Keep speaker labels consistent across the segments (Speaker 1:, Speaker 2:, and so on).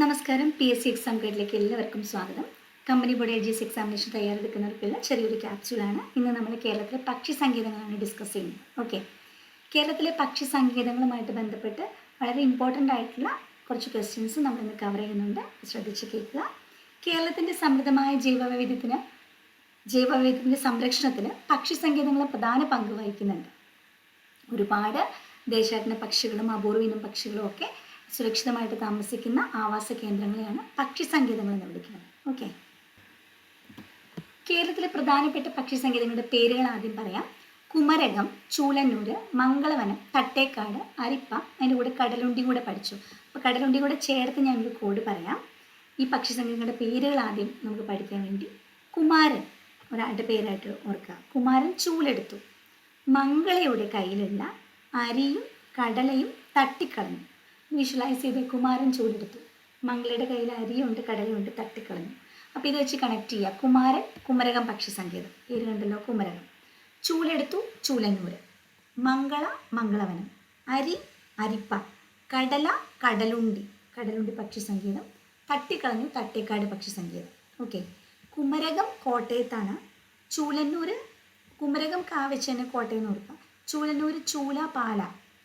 Speaker 1: നമസ്കാരം. P S C exam ഗൈഡിലേക്ക് എല്ലാവർക്കും സ്വാഗതം. Company board L G S examination തയ്യാറെടുക്കുന്നവർക്കുള്ള ചെറിയൊരു ക്യാപ്സ്യൂളാണ് ഇന്ന് നമ്മൾ കേരളത്തിലെ പക്ഷി സങ്കേതങ്ങളാണ് ഡിസ്കസ് ചെയ്യുന്നത്. ഓക്കെ കേരളത്തിലെ പക്ഷി സംഗീതങ്ങളുമായിട്ട് ബന്ധപ്പെട്ട് വളരെ ഇമ്പോർട്ടന്റ് ആയിട്ടുള്ള കുറച്ച് ക്വസ്റ്റ്യൻസ് നമ്മൾ ഇന്ന് കവർ ചെയ്യുന്നുണ്ട്. ശ്രദ്ധിച്ച് കേൾക്കുക. കേരളത്തിന്റെ സമൃദ്ധമായ ജൈവവൈവിധ്യത്തിന് ജൈവവൈവിധ്യത്തിന്റെ സംരക്ഷണത്തിന് പക്ഷി സംഗീതങ്ങൾ പ്രധാന പങ്ക് വഹിക്കുന്നുണ്ട്. ഒരുപാട് ദേശാടന പക്ഷികളും അപൂർവ ഇനം പക്ഷികളും ഒക്കെ സുരക്ഷിതമായിട്ട് താമസിക്കുന്ന ആവാസ കേന്ദ്രങ്ങളെയാണ് പക്ഷി സങ്കേതങ്ങൾ എന്ന് വിളിക്കുന്നത്. ഓക്കെ കേരളത്തിലെ പ്രധാനപ്പെട്ട പക്ഷി സങ്കേതങ്ങളുടെ പേരുകൾ ആദ്യം പറയാം. കുമരകം ചൂളന്നൂര് മംഗളവനം തട്ടേക്കാട് അരിപ്പ അതിന്റെ കൂടെ കടലുണ്ടി കൂടെ പഠിച്ചു. അപ്പോൾ കടലുണ്ടി കൂടെ ചേർത്ത് ഒരു കോഡ് പറയാം. ഈ പക്ഷി സങ്കേതങ്ങളുടെ പേരുകൾ ആദ്യം നമുക്ക് പഠിക്കാൻ വേണ്ടി കുമാരൻ ഒരാളുടെ പേരായിട്ട് ഓർക്കുക. കുമാരൻ ചൂലെടുത്തു. മംഗളയുടെ കയ്യിലുള്ള അരിയും കടലയും തട്ടിക്കളഞ്ഞു. വിഷ്വലൈസ് ചെയ്ത് കുമാരൻ ചൂലെടുത്തു മംഗളയുടെ കയ്യിൽ അരിയുണ്ട് കടലുണ്ട് തട്ടിക്കളഞ്ഞു. അപ്പോൾ ഇത് വെച്ച് കണക്ട് ചെയ്യുക കുമാരൻ കുമരകം പക്ഷി സങ്കേതം. പേര് കണ്ടല്ലോ കുമരകം. ചൂലെടുത്തു ചൂലന്നൂര് മംഗള മംഗളവനം. അരി അരിപ്പ. കടല കടലുണ്ടി. കടലുണ്ടി പക്ഷി സങ്കേതം. തട്ടിക്കളഞ്ഞു തട്ടേക്കാട് പക്ഷി സങ്കേതം. ഓക്കെ കുമരകം കോട്ടയത്താണ്. ചൂലന്നൂര് കുമരകം കാവച്ചന് കോട്ടയം എന്ന് ചൂലന്നൂർ ചൂല പാല.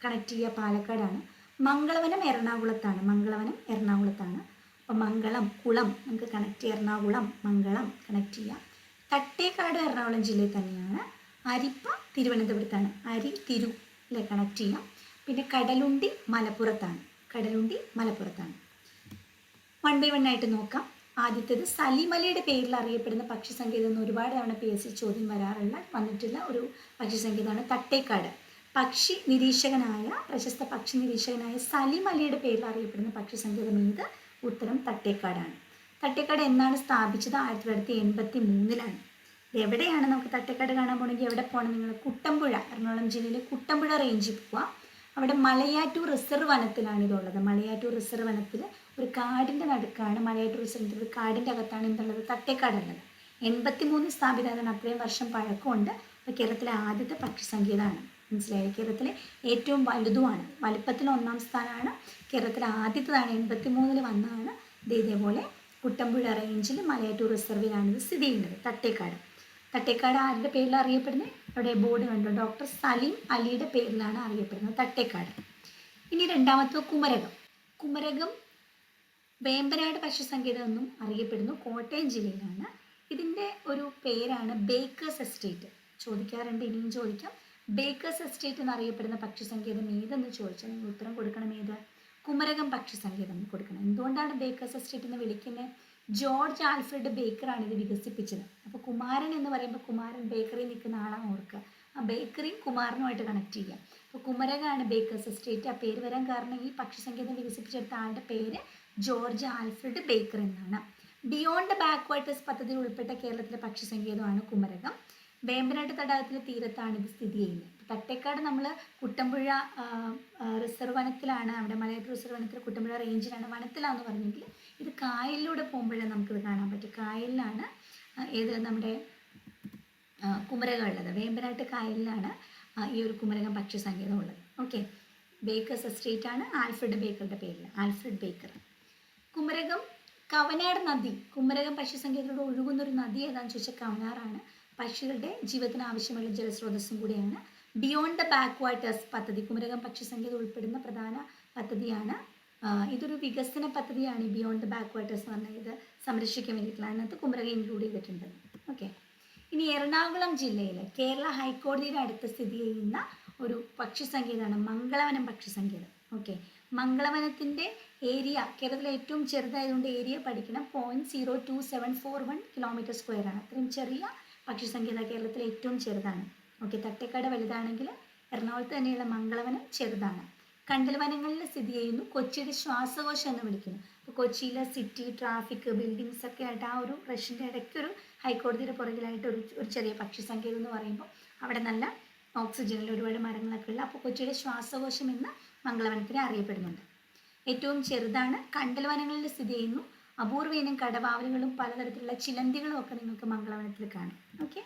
Speaker 1: കണക്ട് ചെയ്യുക പാലക്കാടാണ്. മംഗളവനം എറണാകുളത്താണ്. മംഗളവനം എറണാകുളത്താണ്. അപ്പോൾ മംഗളം കുളം നമുക്ക് കണക്ട് എറണാകുളം മംഗളം കണക്ട് ചെയ്യാം. തട്ടേക്കാട് എറണാകുളം ജില്ലയിൽ തന്നെയാണ്. അരിപ്പ തിരുവനന്തപുരത്താണ്. അരി തിരു അല്ലെ കണക്ട് ചെയ്യാം. പിന്നെ കടലുണ്ടി മലപ്പുറത്താണ്. കടലുണ്ടി മലപ്പുറത്താണ്. വൺ ബൈ വൺ ആയിട്ട് നോക്കാം. ആദ്യത്തേത് സലിമലയുടെ പേരിൽ അറിയപ്പെടുന്ന പക്ഷി സങ്കേതം എന്ന് ഒരുപാട് തവണ പി എസ് സി ചോദ്യം വരാറുള്ള വന്നിട്ടുള്ള ഒരു പക്ഷി സങ്കേതമാണ് തട്ടേക്കാട്. പക്ഷി നിരീക്ഷകനായ പ്രശസ്ത പക്ഷി നിരീക്ഷകനായ അലിയുടെ പേരിൽ അറിയപ്പെടുന്ന പക്ഷി സങ്കേതം ഏത് ഉത്തരം തട്ടേക്കാടാണ്. തട്ടേക്കാട് എന്നാണ് സ്ഥാപിച്ചത്? ആയിരത്തി തൊള്ളായിരത്തി എൺപത്തി മൂന്നിലാണ് എവിടെയാണ് നമുക്ക് തട്ടേക്കാട് കാണാൻ പോകണമെങ്കിൽ എവിടെ പോകണം നിങ്ങൾ കുട്ടമ്പുഴ എറണാകുളം ജില്ലയിലെ കുട്ടമ്പുഴ റേഞ്ചിൽ പോവുക അവിടെ മലയാറ്റൂർ റിസർവ് വനത്തിലാണ് ഇതുള്ളത്. മലയാറ്റൂർ റിസർവ് വനത്തിൽ ഒരു കാടിന്റെ നടുക്കാണ് മലയാറ്റൂർ റിസർവ് ഒരു കാടിന്റെ അകത്താണ് എന്തുള്ളത് തട്ടേക്കാടുള്ളത് എൺപത്തി മൂന്ന് സ്ഥാപിതമാണ് അത്രയും വർഷം പഴക്കമുണ്ട്. അപ്പോൾ കേരളത്തിലെ ആദ്യത്തെ പക്ഷി സങ്കേതമാണ് മനസ്സിലായി. കേരളത്തിലെ ഏറ്റവും വലുതുമാണ്. വലുപ്പത്തിൽ ഒന്നാം സ്ഥാനമാണ്. കേരളത്തിലെ ആദ്യത്തേതാണ്. എൺപത്തി മൂന്നിൽ വന്നതാണ്. ഇത് ഇതേപോലെ കുട്ടമ്പുഴ റേഞ്ചിൽ മലയാറ്റൂർ റിസർവിലാണ് ഇത് സ്ഥിതി ചെയ്യുന്നത്. തട്ടേക്കാട്. തട്ടേക്കാട് ആരുടെ പേരിൽ അറിയപ്പെടുന്നത്? അവിടെ ബോർഡ് കണ്ടു? ഡോക്ടർ സലീം അലിയുടെ പേരിലാണ് അറിയപ്പെടുന്നത് തട്ടേക്കാട്. ഇനി രണ്ടാമത്തെ കുമരകം. കുമരകം വേമ്പനാട് പക്ഷി സങ്കേതം എന്നും അറിയപ്പെടുന്നു. കോട്ടയം ജില്ലയിലാണ്. ഇതിന്റെ ഒരു പേരാണ് ബേക്കേഴ്സ് എസ്റ്റേറ്റ്. ചോദിക്കാറുണ്ട് ഇനിയും ചോദിക്കാം. ബേക്കേഴ്സ് എസ്റ്റേറ്റ് എന്നറിയപ്പെടുന്ന പക്ഷി സങ്കേതം ഏതെന്ന് ചോദിച്ചാൽ നിങ്ങൾ ഉത്തരം കൊടുക്കണം ഏത്? കുമരകം പക്ഷി സങ്കേതം കൊടുക്കണം. എന്തുകൊണ്ടാണ് ബേക്കേഴ്സ് എസ്റ്റേറ്റ് എന്ന് വിളിക്കുന്നത്? ജോർജ് ആൽഫ്രഡ് ബേക്കർ ആണ് ഇത് വികസിപ്പിച്ചത്. അപ്പോൾ കുമാരൻ എന്ന് പറയുമ്പോൾ കുമാരൻ ബേക്കറി നിൽക്കുന്ന ആളാണ് ഓർക്കുക. ആ ബേക്കറിയും കുമാരനുമായിട്ട് കണക്ട് ചെയ്യുക. അപ്പോൾ കുമരകമാണ് ബേക്കേഴ്സ് എസ്റ്റേറ്റ് ആ പേര് വരാൻ കാരണം ഈ പക്ഷി സങ്കേതം വികസിപ്പിച്ചെടുത്ത ആളുടെ പേര് ജോർജ് ആൽഫ്രഡ് ബേക്കർ എന്നാണ്. ബിയോണ്ട് ബാക്ക്വാട്ടേഴ്സ് പദ്ധതിയിൽ ഉൾപ്പെട്ട കേരളത്തിലെ പക്ഷി സങ്കേതമാണ് കുമരകം. വേമ്പനാട്ട് തടാകത്തിന്റെ തീരത്താണ് ഇത് സ്ഥിതി ചെയ്യുന്നത്. തട്ടേക്കാട് നമ്മൾ കുട്ടമ്പുഴ റിസർവ് വനത്തിലാണ് അവിടെ മലയാറ്റൂർ റിസർവ് വനത്തിൽ കുട്ടമ്പുഴ റേഞ്ചിലാണ് വനത്തിലാണെന്ന് പറഞ്ഞെങ്കിൽ ഇത് കായലിലൂടെ പോകുമ്പോഴേ നമുക്കിത് കാണാൻ പറ്റും കായലിലാണ് ഏത് നമ്മുടെ കുമരകം ഉള്ളത്. വേമ്പനാട്ട് കായലിലാണ് ഈ ഒരു കുമരകം പക്ഷി സങ്കേതം ഉള്ളത്. ഓക്കെ. ബേക്കേഴ്സ് എസ്റ്റേറ്റ് ആണ്. ആൽഫ്രഡ് ബേക്കറുടെ പേരിൽ ആൽഫ്രഡ് ബേക്കർ. കുമരകം കവനാട് നദി. കുമരകം പക്ഷി സങ്കേതത്തിലൂടെ ഒഴുകുന്ന ഒരു നദി ഏതാണെന്ന് ചോദിച്ചാൽ കവനാറാണ്. പക്ഷികളുടെ ജീവിതത്തിന് ആവശ്യമുള്ള ജലസ്രോതസ്സും കൂടിയാണ്. ബിയോണ്ട് ദ ബാക്ക് വാട്ടേഴ്സ് പദ്ധതി കുമരകം പക്ഷി സങ്കേതം ഉൾപ്പെടുന്ന പ്രധാന പദ്ധതിയാണ്. ഇതൊരു വികസന പദ്ധതിയാണ് ഈ ബിയോണ്ട് ദ ബാക്ക് വാട്ടേഴ്സ് എന്ന് പറഞ്ഞാൽ ഇത് സംരക്ഷിക്കാൻ വേണ്ടിയിട്ടുള്ള. അതിനകത്ത് കുമരകം ഇൻക്ലൂഡ് ചെയ്തിട്ടുണ്ട്. ഓക്കെ ഇനി എറണാകുളം ജില്ലയിൽ കേരള ഹൈക്കോടതിയുടെ അടുത്ത് സ്ഥിതി ചെയ്യുന്ന ഒരു പക്ഷി സങ്കേതമാണ് മംഗളവനം പക്ഷി സങ്കേതം ഓക്കെ മംഗളവനത്തിന്റെ ഏരിയ കേരളത്തിലെ ഏറ്റവും ചെറുതായതുകൊണ്ട് ഏരിയ പഠിക്കണം. Point zero two seven four one kilometre square ആണ്. അത്രയും ചെറിയ പക്ഷി കേരളത്തിൽ ഏറ്റവും ചെറുതാണ്. ഓക്കെ തട്ടേക്കാട് വലുതാണെങ്കിൽ എറണാകുളത്ത് തന്നെയുള്ള മംഗളവനം ചെറുതാണ്. കണ്ടൽ വനങ്ങളിൽ സ്ഥിതി ചെയ്യുന്നു. കൊച്ചിയുടെ ശ്വാസകോശം എന്ന് വിളിക്കുന്നു. അപ്പോൾ കൊച്ചിയിലെ സിറ്റി ട്രാഫിക് ബിൽഡിങ്സ് ഒക്കെ ആയിട്ട് ആ ഒരു റഷ്യന്റെ ഇടയ്ക്കൊരു ഹൈക്കോടതിയുടെ പുറകിലായിട്ട് ഒരു ഒരു ചെറിയ പക്ഷി സങ്കേതം എന്ന് പറയുമ്പോൾ അവിടെ നല്ല ഓക്സിജനിൽ ഒരുപാട് മരങ്ങളൊക്കെ ഉള്ള അപ്പോൾ കൊച്ചിയുടെ ശ്വാസകോശം എന്ന് മംഗളവനത്തിന് അറിയപ്പെടുന്നുണ്ട്. ഏറ്റവും ചെറുതാണ്. കണ്ടൽ വനങ്ങളിൽ സ്ഥിതി ചെയ്യുന്നു. അപൂർവ ഇനം കടവാവലുകളും പലതരത്തിലുള്ള ചിലന്തികളും ഒക്കെ നിങ്ങൾക്ക് മംഗളവനത്തിൽ കാണാം. ഓക്കെ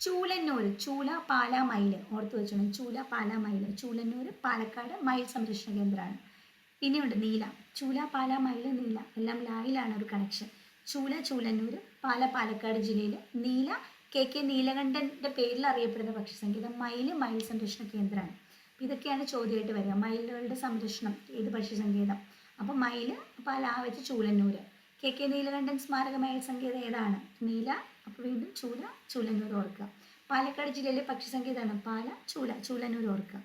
Speaker 1: ചൂലന്നൂർ ചൂല പാല മയിൽ ഓർത്ത് വെച്ചോണം ചൂല പാല മയിൽ ചൂലന്നൂർ പാലക്കാട് മയിൽ സംരക്ഷണ കേന്ദ്രമാണ്. പിന്നെയുണ്ട് നീല. ചൂല പാല മയിൽ നീല. എല്ലാം ലായിലാണ് ഒരു കണക്ഷൻ ചൂല ചൂലന്നൂർ പാല പാലക്കാട് ജില്ലയിൽ നീല. കെ കെ നീലകണ്ഠന്റെ പേരിൽ അറിയപ്പെടുന്ന പക്ഷിസങ്കേതം മയിൽ മയിൽ സംരക്ഷണ കേന്ദ്രമാണ്. ഇതൊക്കെയാണ് ചോദ്യമായിട്ട് വരിക. മയിലുകളുടെ സംരക്ഷണം ഏത് പക്ഷിസങ്കേതം അപ്പോൾ മയിൽ പാല ആ വെച്ച് ചൂലന്നൂർ കെ കെ നീലകണ്ഠൻ സ്മാരക മയിൽ സംഗീതം ഏതാണ്? നീല അപ്പോൾ വീണ്ടും ചൂല ചൂലന്നൂർ ഓർക്കുക പാലക്കാട് ജില്ലയിലെ പക്ഷി സംഗീതമാണ്. പാല ചൂല ചൂലന്നൂർ ഓർക്കുക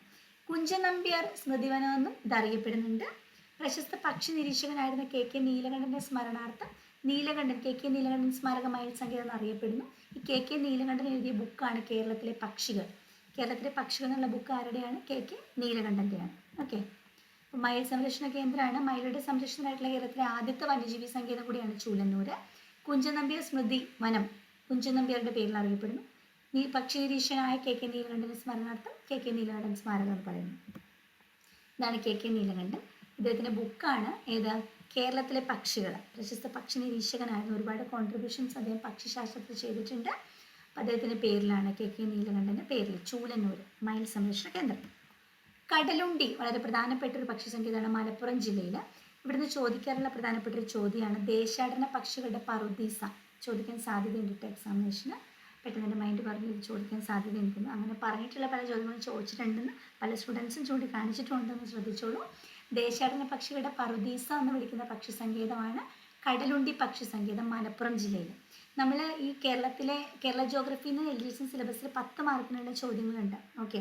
Speaker 1: കുഞ്ചൻ നമ്പ്യാർ സ്മൃതിവനം എന്നും ഇതറിയപ്പെടുന്നുണ്ട്. പ്രശസ്ത പക്ഷി നിരീക്ഷകനായിരുന്ന കെ കെ നീലകണ്ഠന്റെ സ്മരണാർത്ഥം നീലകണ്ഠൻ കെ കെ നീലകണ്ഠൻ സ്മാരക മയിൽ സംഗീതം എന്നറിയപ്പെടുന്നു ഈ കെ കെ നീലകണ്ഠൻ എഴുതിയ ബുക്കാണ് കേരളത്തിലെ പക്ഷികൾ. കേരളത്തിലെ പക്ഷികൾ എന്നുള്ള ബുക്ക് ആരുടെയാണ്? കെ കെ നീലകണ്ഠന്റെയാണ് ഓക്കെ. മയിൽ സംരക്ഷണ കേന്ദ്രമാണ്. മയിലുടെ സംരക്ഷണമായിട്ടുള്ള കേരളത്തിലെ ആദ്യത്തെ വന്യജീവി സങ്കേതം കൂടിയാണ് ചൂലന്നൂര്. കുഞ്ചൻ നമ്പ്യാർ സ്മൃതി വനം. കുഞ്ചൻ നമ്പ്യാരുടെ പേരിൽ അറിയപ്പെടുന്നു. നീ പക്ഷി നിരീക്ഷകനായ കെ കെ നീലകണ്ഠന്റെ സ്മരണാർത്ഥം കെ കെ നീലകണ്ഠൻ സ്മാരകം എന്ന് പറയുന്നു. ഇതാണ് കെ കെ നീലകണ്ഠൻ. ഇദ്ദേഹത്തിന്റെ ബുക്കാണ് ഏത്? കേരളത്തിലെ പക്ഷികൾ പ്രശസ്ത പക്ഷി നിരീക്ഷകനായിരുന്നു ഒരുപാട് കോൺട്രിബ്യൂഷൻസ് അദ്ദേഹം പക്ഷിശാസ്ത്രത്തിൽ ചെയ്തിട്ടുണ്ട്. അദ്ദേഹത്തിന്റെ പേരിലാണ് കെ കെ നീലകണ്ഠന്റെ പേരിൽ ചൂലന്നൂർ മയിൽ സംരക്ഷണ കേന്ദ്രം. കടലുണ്ടി വളരെ പ്രധാനപ്പെട്ട ഒരു പക്ഷി സംഗീതമാണ് മലപ്പുറം ജില്ലയിൽ ഇവിടുന്ന് ചോദിക്കാറുള്ള പ്രധാനപ്പെട്ട ഒരു ചോദ്യമാണ് ദേശാടന പക്ഷികളുടെ പറുദീസ. ചോദിക്കാൻ സാധ്യതയുണ്ട് കേട്ടോ എക്സാമിനേഷന് പെട്ടെന്ന് എന്റെ മൈൻഡ് പറഞ്ഞ് ചോദിക്കാൻ ചോദിക്കാൻ സാധ്യതയുണ്ട് അങ്ങനെ പറഞ്ഞിട്ടുള്ള പല ചോദ്യങ്ങളും ചോദിച്ചിട്ടുണ്ടെന്ന് പല സ്റ്റുഡൻസും ചൂണ്ടിക്കാണിച്ചിട്ടുണ്ടെന്ന് ശ്രദ്ധിച്ചോളൂ. ദേശാടന പക്ഷികളുടെ പറുദീസ എന്ന് വിളിക്കുന്ന പക്ഷി സങ്കേതമാണ് കടലുണ്ടി പക്ഷി സങ്കേതം മലപ്പുറം ജില്ലയിൽ നമ്മൾ ഈ കേരളത്തിലെ കേരള ജോഗ്രഫിയിൽ നിന്ന് എൽ സി സിലബസിൽ പത്ത് മാർക്കിനുള്ള ചോദ്യങ്ങളുണ്ട്. ഓക്കെ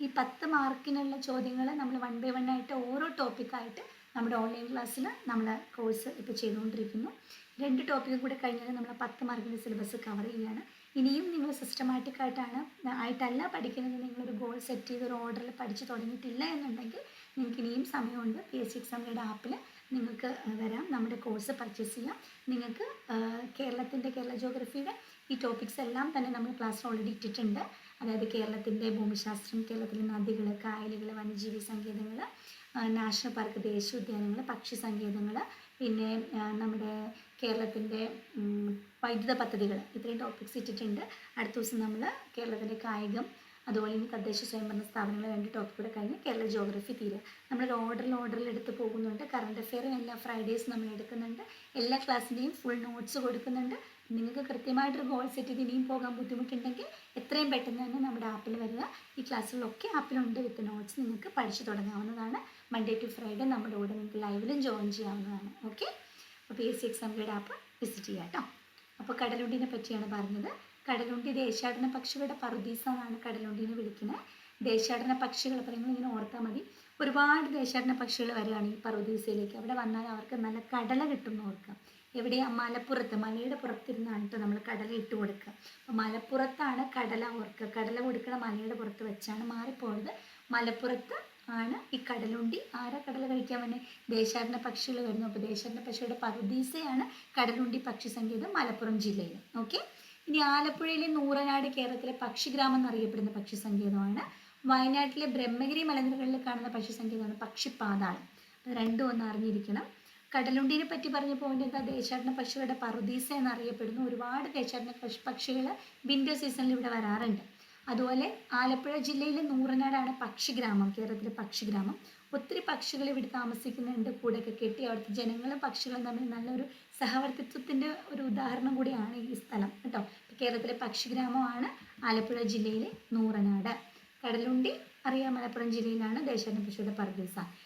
Speaker 1: ഈ പത്ത് മാർക്കിനുള്ള ചോദ്യങ്ങൾ നമ്മൾ വൺ ബൈ വൺ ആയിട്ട് ഓരോ ടോപ്പിക്കായിട്ട് നമ്മുടെ ഓൺലൈൻ ക്ലാസ്സിൽ നമ്മൾ കോഴ്സ് ഇപ്പോൾ ചെയ്തുകൊണ്ടിരിക്കുന്നു. രണ്ട് ടോപ്പിക്കും കൂടെ കഴിഞ്ഞാൽ നമ്മൾ പത്ത് മാർക്കിന്റെ സിലബസ് കവർ ചെയ്യുകയാണ്. ഇനിയും നിങ്ങൾ സിസ്റ്റമാറ്റിക് ആയിട്ടാണ് ആയിട്ടല്ല പഠിക്കുന്നത്. നിങ്ങളൊരു ഗോൾ സെറ്റ് ചെയ്ത് ഒരു ഓർഡറിൽ പഠിച്ച് തുടങ്ങിയിട്ടില്ല എന്നുണ്ടെങ്കിൽ നിങ്ങൾക്ക് ഇനിയും സമയമുണ്ട്. പി എസ് സി ആപ്പിൽ നിങ്ങൾക്ക് വരാം. നമ്മുടെ കോഴ്സ് പർച്ചേസ് ചെയ്യാം. നിങ്ങൾക്ക് കേരളത്തിന്റെ കേരള ജോഗ്രഫിയുടെ ഈ ടോപ്പിക്സ് എല്ലാം തന്നെ നമ്മൾ ക്ലാസ്സിൽ ഓൾറെഡി ഇട്ടിട്ടുണ്ട്. അതായത് കേരളത്തിന്റെ ഭൂമിശാസ്ത്രം കേരളത്തിലെ നദികൾ കായലുകൾ വന്യജീവി സങ്കേതങ്ങൾ നാഷണൽ പാർക്ക് ദേശീയോദ്യാനങ്ങൾ പക്ഷി സങ്കേതങ്ങൾ പിന്നെ നമ്മുടെ കേരളത്തിന്റെ വൈദ്യുത പദ്ധതികൾ ഇത്രയും ടോപ്പിക്സ് ഇട്ടിട്ടുണ്ട്. അടുത്ത ദിവസം നമ്മൾ കേരളത്തിന്റെ കായികം അതുപോലെ ഇനി തദ്ദേശ സ്വയംഭരണ സ്ഥാപനങ്ങൾ രണ്ട് ടോപ്പിക് കൂടെ കഴിഞ്ഞ് കേരള ജോഗ്രഫി തീരുക നമ്മൾ ഓർഡറിൽ ഓർഡറിൽ എടുത്ത് പോകുന്നുണ്ട്. കറണ്ട് അഫെയർ എല്ലാ ഫ്രൈഡേസ് നമ്മൾ എടുക്കുന്നുണ്ട്. എല്ലാ ക്ലാസ്സിന്റെയും ഫുൾ നോട്ട്സ് കൊടുക്കുന്നുണ്ട്. നിങ്ങൾക്ക് കൃത്യമായിട്ടൊരു ഗോൾ സെറ്റ് ചെയ്ത് ഇനിയും പോകാൻ ബുദ്ധിമുട്ടുണ്ടെങ്കിൽ എത്രയും പെട്ടെന്ന് തന്നെ നമ്മുടെ ആപ്പിൽ വരിക. ഈ ക്ലാസ്സുകളൊക്കെ ആപ്പിലുണ്ട് വിത്ത് നോട്ട്സ് നിങ്ങൾക്ക് പഠിച്ചു തുടങ്ങാവുന്നതാണ്. മൺഡേ ടു ഫ്രൈഡേ നമ്മുടെ കൂടെ നിങ്ങൾക്ക് ലൈവിലും ജോയിൻ ചെയ്യാവുന്നതാണ്. ഓക്കെ അപ്പോൾ പി എസ് സി എക്സാമിന്റെ ആപ്പ് വിസിറ്റ് ചെയ്യാം കേട്ടോ അപ്പോൾ കടലുണ്ടിനെ പറ്റിയാണ് പറഞ്ഞത്. കടലുണ്ടി ദേശാടന പക്ഷികളുടെ പറുദീസ എന്നാണ് കടലുണ്ടിനെ വിളിക്കുന്നത്. ദേശാടന പക്ഷികൾ പറയുമ്പോൾ ഇങ്ങനെ ഓർത്താൽ മതി. ഒരുപാട് ദേശാടന പക്ഷികൾ വരികയാണ് ഈ പറുദീസയിലേക്ക്. അവിടെ വന്നാൽ അവർക്ക് നല്ല കടല കിട്ടുമെന്ന് ഓർക്കാം എവിടെയാ മലപ്പുറത്ത്. മലയുടെ പുറത്തിരുന്നാണ് കേട്ടോ നമ്മൾ കടല ഇട്ട് കൊടുക്കുക അപ്പോൾ മലപ്പുറത്താണ് കടല ഓർക്കുക കടല കൊടുക്കണ മലയുടെ പുറത്ത് വെച്ചാണ് മാറിപ്പോയത് മലപ്പുറത്ത് ആണ് ഈ കടലുണ്ടി. ആരാ കടല കഴിക്കാൻ വന്നെ? ദേശാടന പക്ഷികൾ വരുന്നു. അപ്പോൾ ദേശാടന പക്ഷിയുടെ പറുദീസയാണ് കടലുണ്ടി പക്ഷി സംഗീതം മലപ്പുറം ജില്ലയിൽ ഓക്കെ? ഇനി ആലപ്പുഴയിലെ നൂറനാട് കേരളത്തിലെ പക്ഷിഗ്രാമം എന്നറിയപ്പെടുന്ന പക്ഷി സംഗീതമാണ് വയനാട്ടിലെ ബ്രഹ്മഗിരി മലനിരകളിൽ കാണുന്ന പക്ഷി സംഗീതമാണ് പക്ഷിപ്പാതാളം. രണ്ടും ഒന്ന് അറിഞ്ഞിരിക്കണം. കടലുണ്ടിനെ പറ്റി പറഞ്ഞ പോയിന്റ് എന്താ? ദേശാടന പക്ഷികളുടെ പറുദീസ എന്നറിയപ്പെടുന്നു ഒരുപാട് ദേശാടന പക്ഷി പക്ഷികൾ വിന്റർ സീസണിൽ ഇവിടെ വരാറുണ്ട്. അതുപോലെ ആലപ്പുഴ ജില്ലയിലെ നൂറനാടാണ് പക്ഷിഗ്രാമം കേരളത്തിലെ പക്ഷിഗ്രാമം ഒത്തിരി പക്ഷികൾ ഇവിടെ താമസിക്കുന്നുണ്ട്. കൂടെയൊക്കെ കെട്ടി അവിടുത്തെ ജനങ്ങളും പക്ഷികളും തമ്മിൽ നല്ലൊരു സഹവർത്തിത്വത്തിന്റെ ഒരു ഉദാഹരണം കൂടിയാണ് ഈ സ്ഥലം. കേട്ടോ? കേരളത്തിലെ പക്ഷിഗ്രാമമാണ് ആലപ്പുഴ ജില്ലയിലെ നൂറനാട്. കടലുണ്ടി അറിയാം മലപ്പുറം ജില്ലയിലാണ് ദേശാടന പക്ഷിയുടെ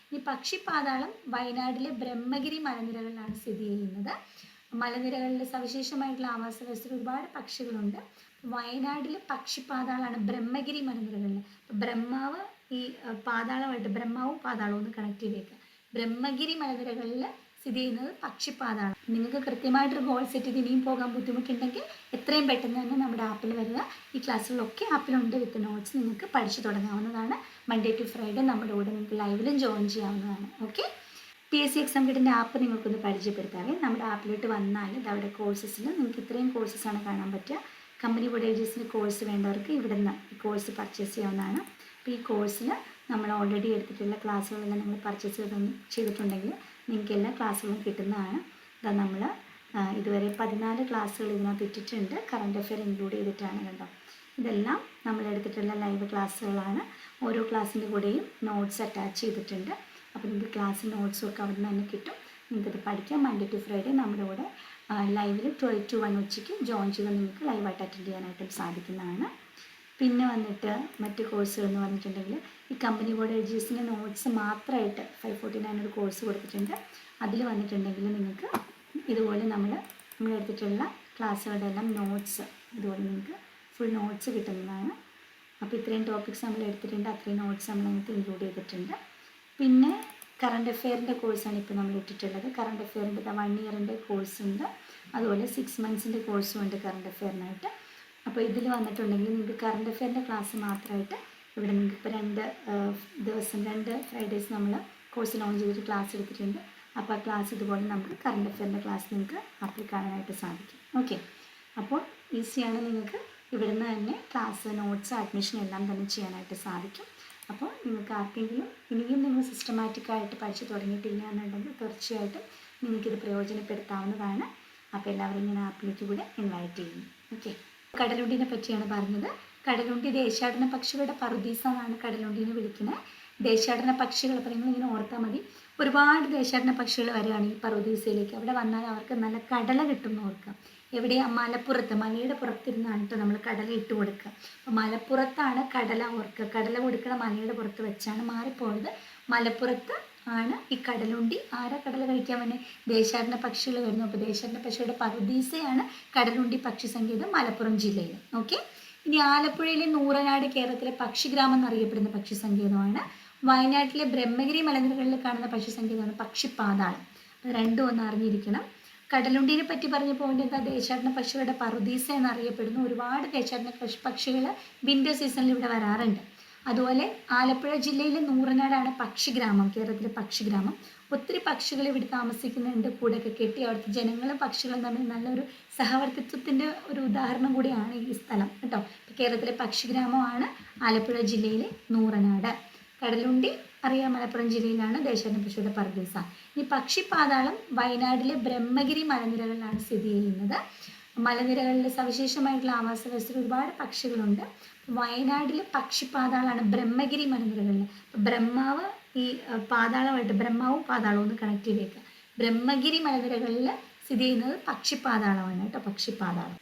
Speaker 1: ഇനി പക്ഷിപാതാളം വയനാട്ടിലെ ബ്രഹ്മഗിരി മലനിരകളിലാണ് സ്ഥിതി ചെയ്യുന്നത്. മലനിരകളിലെ സവിശേഷമായിട്ടുള്ള ആവാസ വ്യവസ്ഥയിൽ ഒരുപാട് പക്ഷികളുണ്ട്. വയനാട്ടിലെ പക്ഷിപാതാളാണ് ബ്രഹ്മഗിരി മലനിരകളിൽ. ബ്രഹ്മാവ് ഈ പാതാളമായിട്ട് ബ്രഹ്മാവും പാതാളവും ഒന്ന് കണക്ട് ചെയ്തേക്കുക ബ്രഹ്മഗിരി മലനിരകളിൽ സ്ഥിതി ചെയ്യുന്നത് പക്ഷിപ്പാതാണ് നിങ്ങൾക്ക് കൃത്യമായിട്ടൊരു ഗോൾ സെറ്റ് ചെയ്ത് ഇനിയും പോകാൻ ബുദ്ധിമുട്ടുണ്ടെങ്കിൽ എത്രയും പെട്ടെന്ന് തന്നെ നമ്മുടെ ആപ്പിൽ വരിക ഈ ക്ലാസ്സുകളൊക്കെ ആപ്പിലുണ്ട് വിത്ത് നോട്ട്സ് നിങ്ങൾക്ക് പഠിച്ചു തുടങ്ങാവുന്നതാണ്. മൺഡേ ടു ഫ്രൈഡേ നമ്മുടെ കൂടെ നിങ്ങൾക്ക് ലൈവിലും ജോയിൻ ചെയ്യാവുന്നതാണ്. Okay P S C exam കിട്ടിന്റെ app നിങ്ങൾക്കൊന്ന് പരിചയപ്പെടുത്താവേ. നമ്മുടെ ആപ്പിലോട്ട് വന്നാൽ ഇത് അവിടെ കോഴ്സസിൽ നിങ്ങൾക്ക് ഇത്രയും കോഴ്സസാണ് കാണാൻ പറ്റുക. കമ്പനി വോഡേജസിന് കോഴ്സ് വേണ്ടവർക്ക് ഇവിടെ നിന്ന് ഈ കോഴ്സ് പർച്ചേസ് ചെയ്യാവുന്നതാണ്. അപ്പോൾ ഈ കോഴ്സിൽ നമ്മൾ ഓൾറെഡി എടുത്തിട്ടുള്ള ക്ലാസ്സുകളെല്ലാം നമ്മൾ പർച്ചേസ് ചെയ്ത് ചെയ്തിട്ടുണ്ടെങ്കിൽ നിങ്ങൾക്ക് എല്ലാ ക്ലാസ്സുകളും കിട്ടുന്നതാണ്. ഇതാ നമ്മൾ ഇതുവരെ പതിനാല് ക്ലാസ്സുകൾ ഇതിനകത്ത് ഇട്ടിട്ടുണ്ട്. കറണ്ട് അഫെയർ ഇൻക്ലൂഡ് ചെയ്തിട്ടാണ് കേട്ടോ ഇതെല്ലാം നമ്മൾ എടുത്തിട്ടുള്ള ലൈവ് ക്ലാസ്സുകളാണ്. ഓരോ ക്ലാസ്സിന്റെ കൂടെയും നോട്ട്സ് അറ്റാച്ച് ചെയ്തിട്ടുണ്ട്. അപ്പോൾ നിങ്ങൾക്ക് ക്ലാസ് നോട്ട്സും ഒക്കെ അവിടെ നിന്ന് തന്നെ കിട്ടും. നിങ്ങൾക്കത് പഠിക്കാം മൺഡേ ടു ഫ്രൈഡേ നമ്മുടെ കൂടെ ലൈവിൽ ട്വൽവ് ടു വൺ ഉച്ചയ്ക്ക് ജോയിൻ ചെയ്ത് നിങ്ങൾക്ക് ലൈവായിട്ട് അറ്റൻഡ് ചെയ്യാനായിട്ട് സാധിക്കുന്നതാണ്. പിന്നെ വന്നിട്ട് മറ്റ് കോഴ്സുകൾ എന്ന് പറഞ്ഞിട്ടുണ്ടെങ്കിൽ ഈ കമ്പനി ബോർഡ് എഡ്യൂസിന്റെ നോട്ട്സ് മാത്രമായിട്ട് ഫൈവ് ഫോർട്ടി നയൻ ഒരു കോഴ്സ് കൊടുത്തിട്ടുണ്ട്. അതിൽ വന്നിട്ടുണ്ടെങ്കിൽ നിങ്ങൾക്ക് ഇതുപോലെ നമ്മൾ നമ്മൾ എടുത്തിട്ടുള്ള ക്ലാസ്സുകളുടെ എല്ലാം നോട്ട്സ് ഇതുപോലെ നിങ്ങൾക്ക് ഫുൾ നോട്ട്സ് കിട്ടുന്നതാണ്. അപ്പോൾ ഇത്രയും ടോപ്പിക്സ് നമ്മൾ എടുത്തിട്ടുണ്ട്. അത്രയും നോട്ട്സ് നമ്മൾ നിങ്ങൾക്ക് ഇൻക്ലൂഡ് ചെയ്തിട്ടുണ്ട്. പിന്നെ കറണ്ട് അഫെയറിന്റെ കോഴ്സാണ് ഇപ്പോൾ നമ്മൾ ഇട്ടിട്ടുള്ളത്. കറണ്ട് അഫെയറിന്റെ വൺ ഇയറിന്റെ കോഴ്സ് ഉണ്ട്. അതുപോലെ സിക്സ് മന്ത്സിന്റെ കോഴ്സും ഉണ്ട് കറണ്ട് അഫെയറിനായിട്ട് അപ്പോൾ ഇതിൽ വന്നിട്ടുണ്ടെങ്കിൽ നിങ്ങൾക്ക് കറണ്ട് അഫെയറിന്റെ ക്ലാസ് മാത്രമായിട്ട് ഇവിടെ നിങ്ങൾക്ക് ഇപ്പോൾ രണ്ട് ദിവസം രണ്ട് ഫ്രൈഡേയ്സ് നമ്മൾ കോഴ്സ് ലോഞ്ച് ചെയ്തിട്ട് ക്ലാസ് എടുത്തിട്ടുണ്ട്. അപ്പോൾ ആ ക്ലാസ് ഇതുപോലെ നമുക്ക് കറണ്ട് അഫെയറിന്റെ ക്ലാസ് നിങ്ങൾക്ക് ആപ്പിൽ കാണാനായിട്ട് സാധിക്കും. ഓക്കെ അപ്പോൾ ഈസിയാണ് നിങ്ങൾക്ക് ഇവിടുന്ന് തന്നെ ക്ലാസ് നോട്ട്സ് അഡ്മിഷൻ എല്ലാം തന്നെ ചെയ്യാനായിട്ട് സാധിക്കും. അപ്പോൾ നിങ്ങൾക്ക് ആർക്കെങ്കിലും ഇനിയും നിങ്ങൾ സിസ്റ്റമാറ്റിക്കായിട്ട് പഠിച്ചു തുടങ്ങിയിട്ടില്ല എന്നുണ്ടെങ്കിൽ തീർച്ചയായിട്ടും നിങ്ങൾക്കിത് പ്രയോജനപ്പെടുത്താവുന്നതാണ്. അപ്പോൾ എല്ലാവരും ഇങ്ങനെ ആപ്പിലേക്ക് കൂടെ ഇൻവൈറ്റ് ചെയ്യുന്നു. ഓക്കെ കടലുണ്ടിനെ പറ്റിയാണ് പറഞ്ഞത്. കടലുണ്ടി ദേശാടന പക്ഷികളുടെ പറുദീസ കടലുണ്ടിനെ വിളിക്കുന്നത്. ദേശാടന പക്ഷികൾ അപ്പോൾ നിങ്ങൾ ഇങ്ങനെ ഓർത്താൽ മതി. ഒരുപാട് ദേശാടന പക്ഷികൾ വരികയാണ് ഈ പറുദീസയിലേക്ക്. അവിടെ വന്നാൽ അവർക്ക് നല്ല കടല കിട്ടും ഓർക്കുക. എവിടെ മലപ്പുറത്ത് മലയുടെ പുറത്തിരുന്നാണ് കേട്ടോ നമ്മൾ കടല ഇട്ട് കൊടുക്കുക. അപ്പോൾ മലപ്പുറത്താണ് കടല ഓർക്കുക. കടല കൊടുക്കുന്ന മലയുടെ പുറത്ത് വെച്ചാണ് മാറിപ്പോയത് മലപ്പുറത്ത് ആണ്. ഈ കടലുണ്ടി ആരാ കടല കഴിക്കാൻ വന്നെ? ദേശാടന പക്ഷികൾ വരുന്നു. അപ്പോൾ ദേശാടന പക്ഷിയുടെ പറുദീസയാണ് കടലുണ്ടി പക്ഷി സങ്കേതം മലപ്പുറം ജില്ലയിൽ ഓക്കെ ഇനി ആലപ്പുഴയിലെ നൂറനാട് കേരളത്തിലെ പക്ഷിഗ്രാമം എന്നറിയപ്പെടുന്ന പക്ഷി സങ്കേതമാണ്. വയനാട്ടിലെ ബ്രഹ്മഗിരി മലനിരകളിൽ കാണുന്ന പക്ഷി സങ്കേതമാണ് പക്ഷിപ്പാതാളം. രണ്ടും ഒന്ന് അറിഞ്ഞിരിക്കണം. കടലുണ്ടിനെ പറ്റി പറഞ്ഞ പോയിന്റ് എന്താ? ദേശാടന പക്ഷികളുടെ പറുദീസ എന്നറിയപ്പെടുന്നു ഒരുപാട് ദേശാടന പക്ഷി പക്ഷികൾ വിന്റർ സീസണിൽ ഇവിടെ വരാറുണ്ട്. അതുപോലെ ആലപ്പുഴ ജില്ലയിലെ നൂറനാടാണ് പക്ഷിഗ്രാമം കേരളത്തിലെ പക്ഷിഗ്രാമം. ഒത്തിരി പക്ഷികൾ ഇവിടെ താമസിക്കുന്നുണ്ട് കൂടെയൊക്കെ കെട്ടി അവിടുത്തെ ജനങ്ങളും പക്ഷികളും തമ്മിൽ നല്ലൊരു സഹവർത്തിത്വത്തിന്റെ ഒരു ഉദാഹരണം കൂടിയാണ് ഈ സ്ഥലം കേട്ടോ. കേരളത്തിലെ പക്ഷിഗ്രാമമാണ് ആലപ്പുഴ ജില്ലയിലെ നൂറനാട്. കടലുണ്ടി അറിയാം മലപ്പുറം ജില്ലയിലാണ് ദേശാടന പക്ഷിയുടെ പർദീസ. ഈ പക്ഷിപ്പാതാളം വയനാടിലെ ബ്രഹ്മഗിരി മലനിരകളിലാണ് സ്ഥിതി ചെയ്യുന്നത്. മലനിരകളിലെ സവിശേഷമായിട്ടുള്ള ആവാസ വ്യവസ്ഥയിൽ ഒരുപാട് പക്ഷികളുണ്ട്. വയനാട്ടിൽ പക്ഷിപ്പാതാളാണ് ബ്രഹ്മഗിരി മലനിരകളിൽ. ബ്രഹ്മാവ് ഈ പാതാളമായിട്ട് ബ്രഹ്മാവും പാതാളവും ഒന്ന് കണക്ട് ചെയ്തേക്കുക ബ്രഹ്മഗിരി മലനിരകളിൽ സ്ഥിതി ചെയ്യുന്നത് പക്ഷിപ്പാതാളമാണ് കേട്ടോ പക്ഷിപ്പാതാളം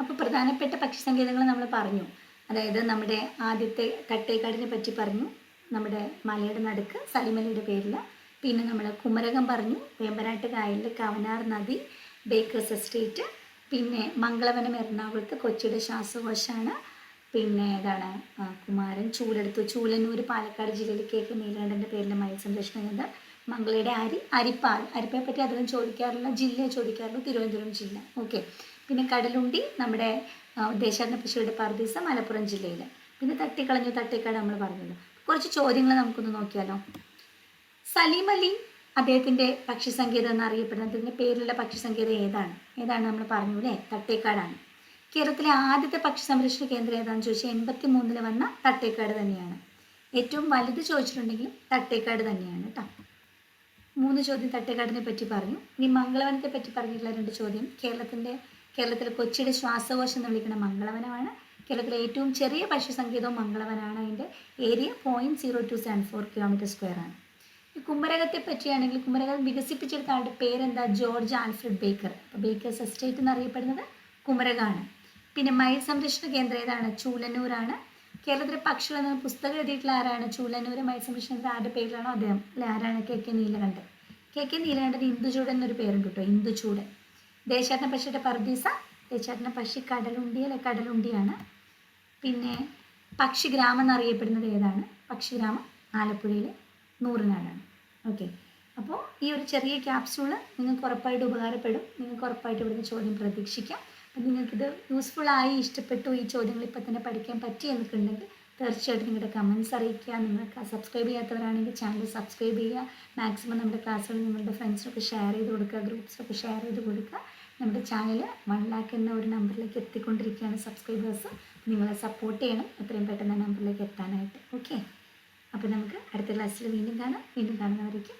Speaker 1: അപ്പോൾ പ്രധാനപ്പെട്ട പക്ഷി സങ്കേതങ്ങൾ നമ്മൾ പറഞ്ഞു. അതായത് നമ്മുടെ ആദ്യത്തെ തട്ടേക്കാടിനെ പറ്റി പറഞ്ഞു. നമ്മുടെ മലയുടെ നടുക്ക് സലിമലയുടെ പേരിൽ പിന്നെ നമ്മൾ കുമരകം പറഞ്ഞു. വേമ്പനാട്ട് കായലിൽ കവനാർ നദി ബേക്കേഴ്സ് എസ്റ്റേറ്റ്. പിന്നെ മംഗളവനം എറണാകുളത്ത് കൊച്ചിയുടെ ശ്വാസകോശാണ്. പിന്നെ ഏതാണ്? കുമാരൻ ചൂലെടുത്തു. ചൂലന്നൂർ പാലക്കാട് ജില്ലയിൽ കെ കെ മീരാണ്ടന്റെ പേരിൽ മയിൽ സംരക്ഷണം മംഗളയുടെ അരി അരിപ്പാൽ. അരിപ്പയെ പറ്റി അധികം ചോദിക്കാറില്ല. ജില്ലയെ ചോദിക്കാറുള്ളൂ തിരുവനന്തപുരം ജില്ല. ഓക്കെ. പിന്നെ കടലുണ്ടി നമ്മുടെ ദേശാടന പശുവിടെ പർദീസ മലപ്പുറം ജില്ലയിൽ പിന്നെ തട്ടിക്കളഞ്ഞു തട്ടിക്കാട് നമ്മൾ പറഞ്ഞല്ലോ. കുറച്ച് ചോദ്യങ്ങൾ നമുക്കൊന്ന് നോക്കിയാലോ? സലീം അലി അദ്ദേഹത്തിന്റെ പക്ഷി സങ്കേതം എന്നറിയപ്പെടുന്നത്. അദ്ദേഹത്തിന്റെ പേരിലുള്ള പക്ഷി ഏതാണ്? ഏതാണ് നമ്മൾ പറഞ്ഞു അല്ലേ തട്ടേക്കാടാണ്. കേരളത്തിലെ ആദ്യത്തെ പക്ഷി സംരക്ഷണ കേന്ദ്രം ഏതാണെന്ന് ചോദിച്ചാൽ എൺപത്തി മൂന്നിൽ വന്ന തട്ടേക്കാട് തന്നെയാണ്. ഏറ്റവും വലുത് ചോദിച്ചിട്ടുണ്ടെങ്കിൽ തട്ടേക്കാട് തന്നെയാണ് കേട്ടോ മൂന്ന് ചോദ്യം തട്ടേക്കാടിനെ പറ്റി പറഞ്ഞു. ഇനി മംഗളവനത്തെ പറ്റി പറഞ്ഞിട്ടുള്ള രണ്ട് ചോദ്യം. കേരളത്തിന്റെ കേരളത്തിലെ കൊച്ചിയുടെ ശ്വാസകോശം എന്ന് വിളിക്കുന്ന മംഗളവനമാണ്. കേരളത്തിലെ ഏറ്റവും ചെറിയ പക്ഷി സങ്കേതവും മംഗളവനാണ്. അതിന്റെ area point zero two seven four kilometre square ആണ്. ഈ കുമരകത്തെ പറ്റിയാണെങ്കിൽ കുമരകം വികസിപ്പിച്ചെടുത്ത ആളുടെ പേരെന്താ? George Alfred Baker. അപ്പോൾ ബേക്കേഴ്സ് എസ്റ്റേറ്റ് എന്നറിയപ്പെടുന്നത് കുമരകമാണ് പിന്നെ മയിൽ സംരക്ഷണ കേന്ദ്രം ഏതാണ്? ചൂലന്നൂരാണ്. കേരളത്തിലെ പക്ഷികൾ എന്ന പുസ്തകം എഴുതിയിട്ടുള്ള ആരാണ്? ചൂലന്നൂർ മയിൽ സംരക്ഷണ കേന്ദ്രം. ആരുടെ പേരിലാണോ അദ്ദേഹം? അല്ലെ ആരാണ് K K Neelakantan? K K Neelakantan Induchoodan എന്നൊരു പേരുണ്ട് കേട്ടോ ഇന്ദുചൂടൻ. ദേശാടന പക്ഷിയുടെ പർദീസ ദേശാടന പക്ഷി കടലുണ്ടി അല്ലെ കടലുണ്ടിയാണ്. പിന്നെ പക്ഷിഗ്രാമം എന്നറിയപ്പെടുന്നത് ഏതാണ്? പക്ഷിഗ്രാമം ആലപ്പുഴയിലെ നൂറിനാടാണ്. ഓക്കെ. അപ്പോൾ ഈ ഒരു ചെറിയ ക്യാപ്സ്യൂൾ നിങ്ങൾക്ക് ഉറപ്പായിട്ട് ഉപകാരപ്പെടും. നിങ്ങൾക്ക് ഉറപ്പായിട്ട് ഇവിടുന്ന് ചോദ്യം പ്രതീക്ഷിക്കാം. നിങ്ങൾക്കിത് യൂസ്ഫുള്ളായി ഇഷ്ടപ്പെട്ടു ഈ ചോദ്യങ്ങൾ ഇപ്പം തന്നെ പഠിക്കാൻ പറ്റി എന്നൊക്കെയുണ്ടെങ്കിൽ തീർച്ചയായിട്ടും നിങ്ങളുടെ കമൻസ് അറിയിക്കുക. നിങ്ങൾക്ക് സബ്സ്ക്രൈബ് ചെയ്യാത്തവരാണെങ്കിൽ ചാനൽ സബ്സ്ക്രൈബ് ചെയ്യുക. മാക്സിമം നമ്മുടെ ക്ലാസ്സുകൾ നിങ്ങളുടെ ഫ്രണ്ട്സിനൊക്കെ ഷെയർ ചെയ്ത് കൊടുക്കുക. ഗ്രൂപ്പ്സിലൊക്കെ ഷെയർ ചെയ്ത് കൊടുക്കുക. നമ്മുടെ ചാനൽ വൺ ലാക്ക് എന്ന ഒരു നമ്പറിലേക്ക് എത്തിക്കൊണ്ടിരിക്കുകയാണ് സബ്സ്ക്രൈബേഴ്സ് നിങ്ങളെ സപ്പോർട്ട് ചെയ്യണം. എത്രയും പെട്ടെന്ന് ആ നമ്പറിലേക്ക് എത്താനായിട്ട്. ഓക്കെ അപ്പോൾ നമുക്ക് അടുത്ത ക്ലാസ്സിൽ വീണ്ടും കാണാം. വീണ്ടും കാണുന്നവരേക്കും